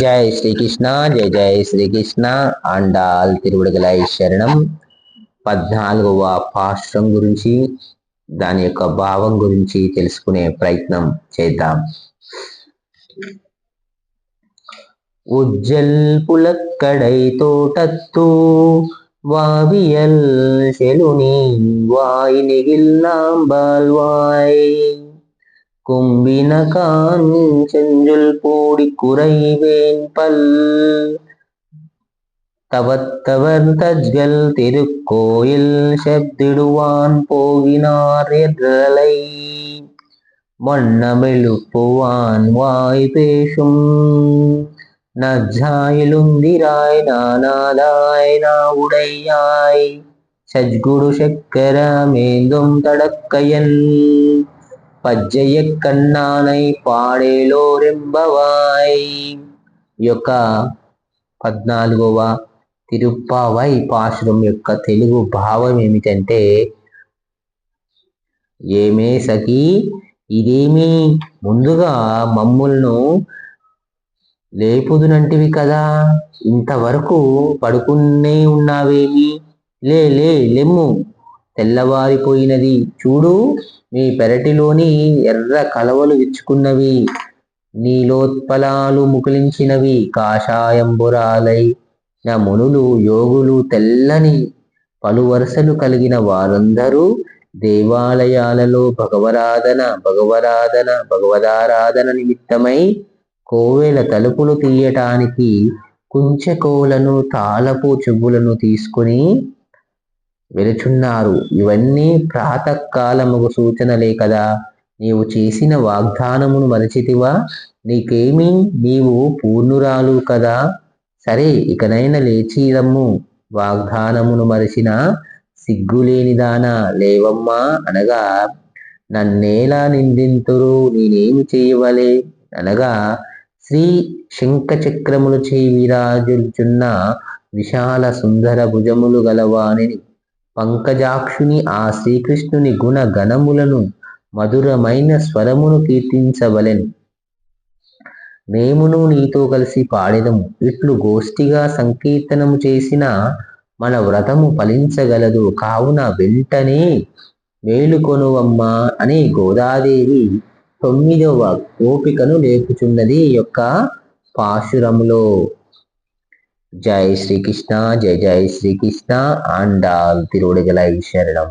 జై శ్రీకృష్ణ జై జై శ్రీకృష్ణ ఆండాల్ తిరువుడుగలై శరణం పద్నాలుగవ పాశ్రం గురించి దాని యొక్క భావం గురించి తెలుసుకునే ప్రయత్నం చేద్దాం ఉజ్జల్ పులక్కడై తోటత్తు వావియల్ செலுனி வாய் நெகில்லாம்பால் வாய் கும்பினகான் செஞ்சொல் போடி குறைவேன் பல். தவத்தவர் தஜ்கள் திருக்கோயில் செப்திடுவான் போகினார் எற்றலை மன்னமெழுப்புவான் வாய் பேசும். நஜ்ஜாயிலுந்திராய் நானாதாய் நாவுடையாய். சஜ்குடு சக்கரமேந்தும் தடக்கையன். పజ్జయ్య కన్నానై పాడేలో రెంబవాయ్ యొక్క పద్నాలుగవ తిరుప్పావై పాశురం యొక్క తెలుగు భావం ఏమిటంటే ఏమే సఖి ఇదేమి ముందుగా మమ్ములను లేపుదునంటివి కదా. ఇంతవరకు పడుకునే ఉన్నావేమి? లే లే లెమ్ము. తెల్లవారిపోయినది చూడు. మీ పెరటిలోని ఎర్ర కలవలు విచ్చుకున్నవి నీలోత్పలాలు ముకులించినవి కాషాయంబురాలై నా మునులు యోగులు తెల్లని పలు వరుసలు కలిగిన వారందరూ దేవాలయాలలో భగవరాధన భగవరాధన భగవదారాధన నిమిత్తమై కోవెల తలుపులు తీయటానికి కుంచెకోలను తాళపు చెవులను తీసుకుని వెలుచున్నారు. ఇవన్నీ ప్రాతకాలముకు సూచనలే కదా. నీవు చేసిన వాగ్దానమును మరచితివా? నీకేమి? నీవు పూర్ణురాలు కదా. సరే ఇకనైనా లేచిరమ్ము వాగ్దానమును మరచిన సిగ్గులేనిదానా లేవమ్మా అనగా నన్నేలా నిందింతురు నేనేమి చేయవలే? అనగా శ్రీ శంఖచక్రములు చేయి విరాజుచున్న విశాల సుందర భుజములు గలవాణిని పంకజాక్షుని ఆ శ్రీకృష్ణుని గుణ గణములను మధురమైన స్వరమును కీర్తించవలెను. మేమును నీతో కలిసి పాడెదము. ఇట్లు గోష్ఠిగా సంకీర్తనము చేసిన మన వ్రతము ఫలించగలదు. కావున వెంటనే మేలుకొనువమ్మా అని గోదాదేవి తొమ్మిదవ గోపికను లేపుచున్నది యొక్క పాశురములో. జై శ్రీకృష్ణ జై జై శ్రీకృష్ణ ఆండాల్ తిరువుడిగలై శరణం